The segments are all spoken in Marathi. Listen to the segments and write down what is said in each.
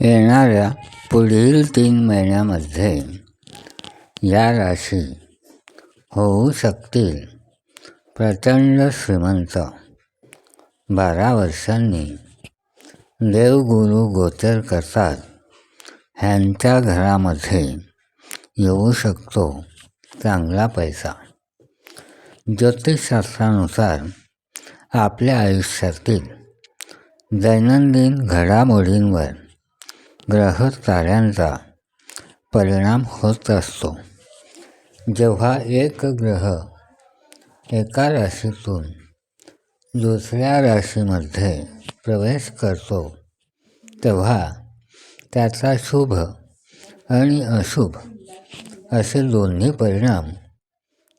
येणाऱ्या पुढील तीन महिन्यामध्ये या राशी होऊ शकतील. प्रचंड श्रीमंत बारा वर्षांनी देवगुरु गोचर करतात. ह्यांच्या घरामध्ये येऊ शकतो चांगला पैसा. ज्योतिषशास्त्रानुसार आपल्या आयुष्यातील दैनंदिन घडामोडींवर ग्रह ताऱ्यांचा परिणाम होत असतो. जेव्हा एक ग्रह एका राशीतून दुसऱ्या राशीमध्ये प्रवेश करतो तेव्हा त्याचा शुभ आणि अशुभ असे दोन्ही परिणाम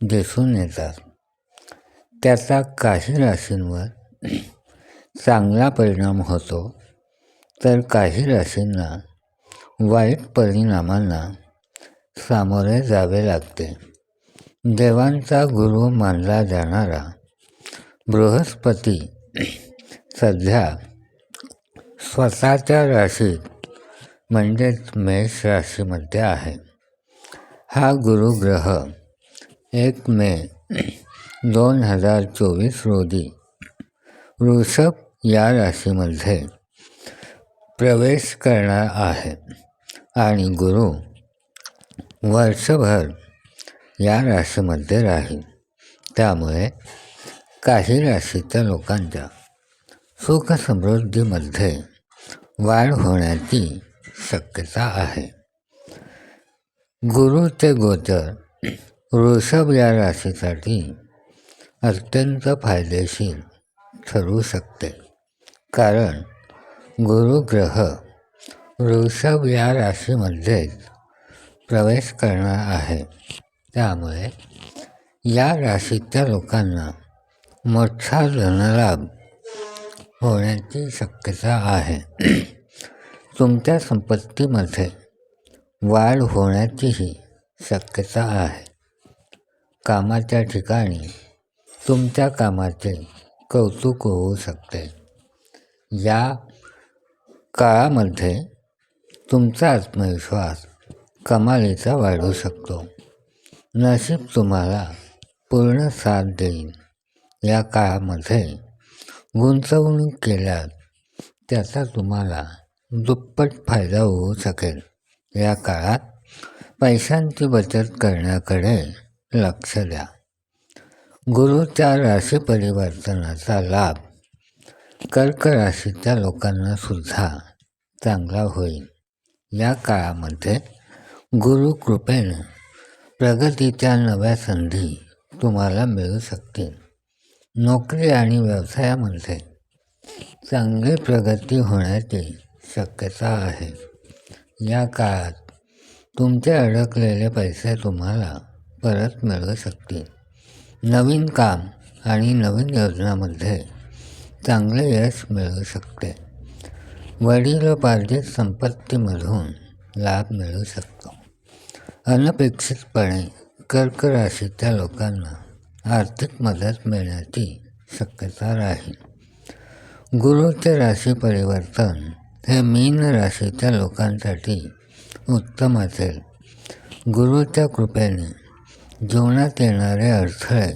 दिसून येतात. त्याचा काही राशींवर चांगला परिणाम होतो. तर काही राशींना वाईट परिणामांना सामोरे जावे लागते. देवांचा गुरु मानला जाणारा बृहस्पती सध्या स्वतःच्या राशीत, म्हणजेच मेष राशीमध्ये आहे. हा गुरुग्रह एक मे दोन हज़ार चोवीस रोजी वृषभ या राशीमध्ये प्रवेश करणार आहे. आणि गुरु वर्षभर या राशीमध्ये राहील. त्यामुळे काही राशीच्या लोकांच्या सुखसमृद्धीमध्ये वाढ होण्याची शक्यता आहे. गुरुचे गोचर वृषभ या राशीसाठी अत्यंत फायदेशीर ठरू शकते. कारण गुरुग्रह वृषभ या राशीमध्येच प्रवेश करणार आहे. त्यामुळे या राशीच्या लोकांना मोठा धनलाभ होण्याची शक्यता आहे. तुमच्या संपत्तीमध्ये वाढ होण्याचीही शक्यता आहे. कामाच्या ठिकाणी तुमच्या कामाचे कौतुक होऊ शकते. या काळामध्ये तुमचा आत्मविश्वास कमालीचा वाढू शकतो. नशीब तुम्हाला पूर्ण साथ देईल या काळामध्ये गुंतवणूक केल्यास त्याचा तुम्हाला दुप्पट फायदा होऊ शकेल. या काळात पैशांची बचत करण्याकडे लक्ष द्या. गुरुच्या राशी परिवर्तनाचा लाभ कर्क राशीच्या लोकांना सुद्धा चांगला होईल. या काळामध्ये गुरुकृपेनं प्रगतीच्या नव्या संधी तुम्हाला मिळू शकतील. नोकरी आणि व्यवसायामध्ये चांगली प्रगती होण्याची शक्यता आहे. या काळात तुमचे अडकलेले पैसे तुम्हाला परत मिळू शकतील. नवीन काम आणि नवीन योजनामध्ये चांगले यश मिळू शकते. वडिलोपार्जित संपत्तीमधून लाभ मिळू शकतो. अनपेक्षितपणे कर्क राशीच्या लोकांना आर्थिक मदत मिळण्याची शक्यता राहील. गुरुचे राशी परिवर्तन हे मीन राशीच्या लोकांसाठी उत्तम असेल. गुरुच्या कृपेने जीवनात येणारे अडथळे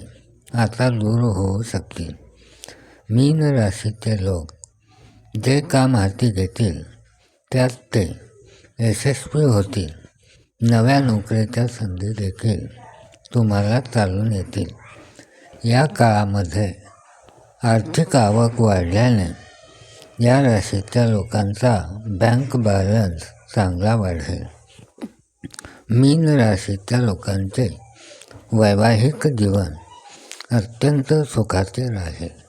आता दूर होऊ शकतील. मीन राशीचे लोक. जे काम हाती घेतील त्यात ते यशस्वी होतील. नव्या नोकरीच्या संधी देखील तुम्हाला चालून येतील. या काळामध्ये आर्थिक आवक वाढल्याने या राशीच्या लोकांचा बँक बॅलन्स चांगला वाढेल. मीन राशीच्या लोकांचे वैवाहिक जीवन अत्यंत सुखाचे राहील.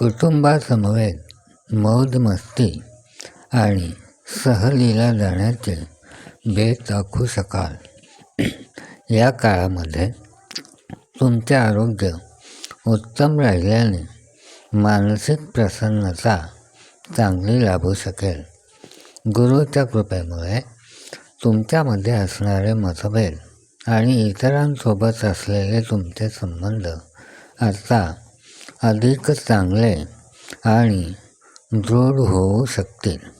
कुटुंबासमवेत मौज मस्ती आणि सहलीला जाण्याचे बेत आखू शकाल. या काळामध्ये तुमचे आरोग्य उत्तम राहिल्याने मानसिक प्रसन्नता चांगली लाभू शकेल. गुरुच्या कृपेमुळे तुमच्यामध्ये असणारे मतभेद आणि इतरांसोबत असलेले तुमचे संबंध आता अधिक चांगले आणि दृढ होऊ शकतील.